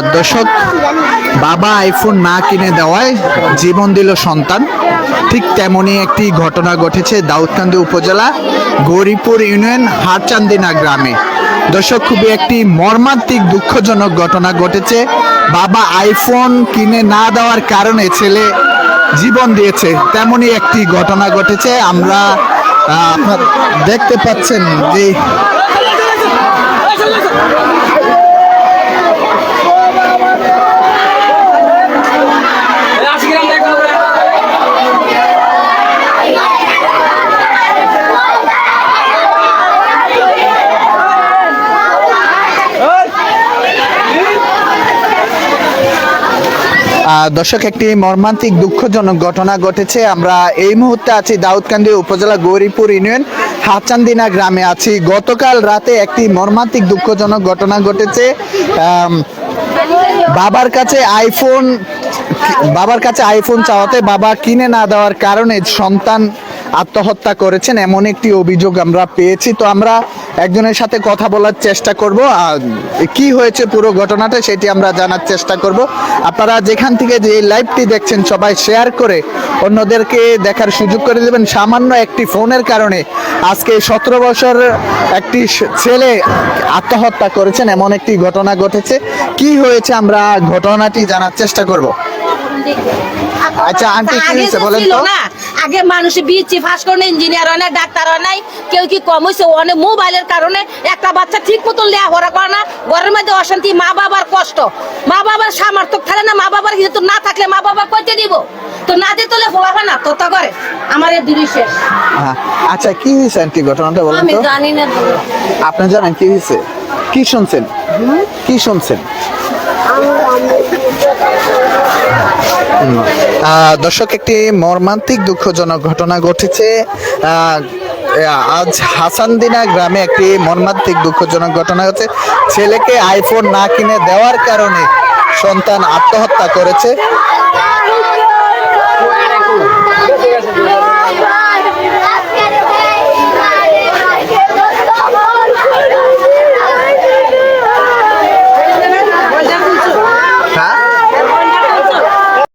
আহ, দর্শক বাবা আইফোন না কিনে দেওয়ায় জীবন দিল সন্তান। ঠিক তেমনই একটি ঘটনা ঘটেছে দাউদকান্দি উপজেলা গৌরীপুর ইউনিয়ন হারচান্দিনা গ্রামে। দর্শক খুবই একটি মর্মান্তিক দুঃখজনক ঘটনা ঘটেছে। বাবা আইফোন কিনে না দেওয়ার কারণে ছেলে জীবন দিয়েছে। তেমনই একটি ঘটনা ঘটেছে। আমরা দেখতে পাচ্ছেন যে দর্শক, একটি মর্মান্তিক দুঃখজনক ঘটনা ঘটেছে। আমরা এই মুহূর্তে আছি দাউদকান্দি উপজেলা গৌরীপুর ইউনিয়ন হাচান্দিনা গ্রামে আছি। গতকাল রাতে একটি মর্মান্তিক দুঃখজনক ঘটনা ঘটেছে। বাবার কাছে আইফোন বাবার কাছে আইফোন চাওয়াতে বাবা কিনে না দেওয়ার কারণে সন্তান আত্মহত্যা করেছেন এমন একটি অভিযোগ আমরা পেয়েছি। তো আমরা একজনের সাথে কথা বলার চেষ্টা করব। কি হয়েছে পুরো ঘটনাটা সেটি আমরা জানার চেষ্টা করব। আপনারা যেখান থেকে যে লাইভটি দেখছেন সবাই শেয়ার করে অন্যদেরকে দেখার সুযোগ করে দেবেন। সামান্য একটি ফোনের কারণে আজকে সতেরো বছর একটি ছেলে আত্মহত্যা করেছেন এমন একটি ঘটনা ঘটেছে। কি হয়েছে আমরা ঘটনাটি জানার চেষ্টা করব। আচ্ছা আন্টি কি হয়েছে বলেন তো? আগে মানুষ বিচি ফাঁস করে ইঞ্জিনিয়ার হয় না ডাক্তার হয় নাই কেউ কি কম হয়েছে অনেক মোবাইলের কারণে একটা বাচ্চা ঠিক মতো লেখাপড়া করে না ঘরের মধ্যে অশান্তি মা বাবার কষ্ট। মা বাবার সামর্থ্য থাকে না মা বাবার কিন্তু না থাকলে মা বাবা কইতে দিব? তো না দিয়ে তোলে হয় না তো তা করে। আমার এই দূরই শেষ। হ্যাঁ, আচ্ছা কি হয়েছে আন্টি ঘটনাটা বলেন আমি জানি না আপনি জানেন কি হয়েছে? কি শুনছেন? কি শুনছেন? দর্শক, একটি মর্মান্তিক দুঃখজনক ঘটনা ঘটেছে। আজ হাসানদিনা গ্রামে একটি মর্মান্তিক দুঃখজনক ঘটনা হচ্ছে। ছেলেকে আইফোন না কিনে দেওয়ার কারণে সন্তান আত্মহত্যা করেছে।